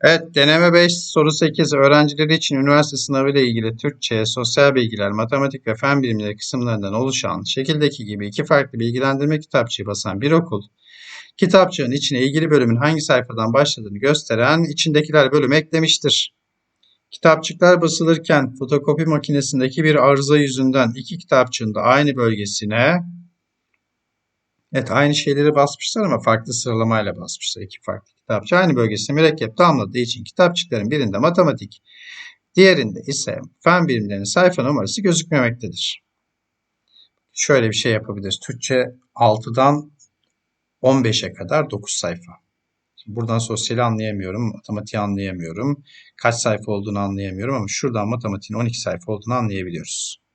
Evet, deneme 5, soru 8. Öğrencileri için üniversite sınavı ile ilgili Türkçe, sosyal bilgiler, matematik ve fen bilimleri kısımlarından oluşan şekildeki gibi iki farklı bilgilendirme kitapçığı basan bir okul, kitapçığın içine ilgili bölümün hangi sayfadan başladığını gösteren içindekiler bölümü eklemiştir. Kitapçıklar basılırken fotokopi makinesindeki bir arıza yüzünden iki kitapçığın da aynı bölgesine Evet aynı şeyleri basmışlar ama farklı sıralamayla basmışlar. iki farklı kitapçı. Aynı bölgesine mürekkep damladığı için kitapçıkların birinde matematik, diğerinde ise fen bilimlerinin sayfa numarası gözükmemektedir. Şöyle bir şey yapabiliriz. Türkçe 6'dan 15'e kadar 9 sayfa. Buradan sosyali anlayamıyorum, matematiği anlayamıyorum. Kaç sayfa olduğunu anlayamıyorum ama şuradan matematiğin 12 sayfa olduğunu anlayabiliyoruz.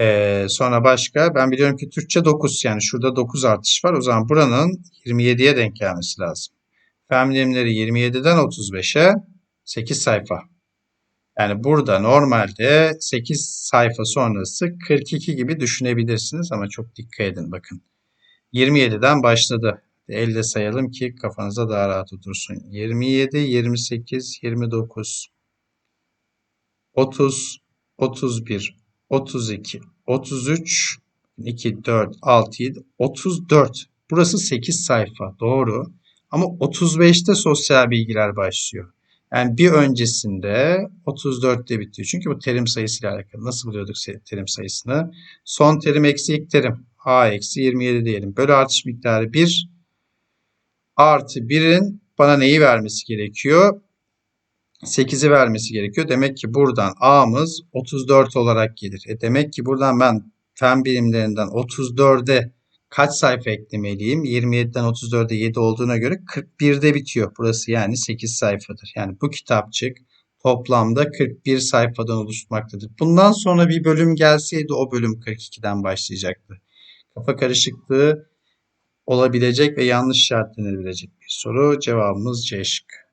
Ee, sonra başka ben biliyorum ki Türkçe 9 yani şurada 9 artış var. O zaman buranın 27'ye denk gelmesi lazım. Fen bilimleri 27'den 35'e 8 sayfa. Yani burada normalde 8 sayfa sonrası 42 gibi düşünebilirsiniz ama çok dikkat edin bakın. 27'den başladı. Elde sayalım ki kafanıza daha rahat otursun. 27, 28, 29, 30, 31, 32, 33, 2, 4, 6, 7, 34. Burası 8 sayfa. Doğru. Ama 35'te sosyal bilgiler başlıyor. Yani bir öncesinde 34'te bitiyor. Çünkü bu terim sayısıyla alakalı. Nasıl buluyorduk terim sayısını? Son terim eksi ilk terim. A eksi 27 diyelim. Bölü artış miktarı 1 artı 1'in bana neyi vermesi gerekiyor? 8'i vermesi gerekiyor. Demek ki buradan A'mız 34 olarak gelir. E demek ki buradan ben fen bilimlerinden 34'e kaç sayfa eklemeliyim? 27'den 34'e 7 olduğuna göre 41'de bitiyor. Burası yani 8 sayfadır. Yani bu kitapçık toplamda 41 sayfadan oluşmaktadır. Bundan sonra bir bölüm gelseydi o bölüm 42'den başlayacaktı. Kafa karışıklığı olabilecek ve yanlış işaretlenebilecek bir soru. Cevabımız C şıkkı.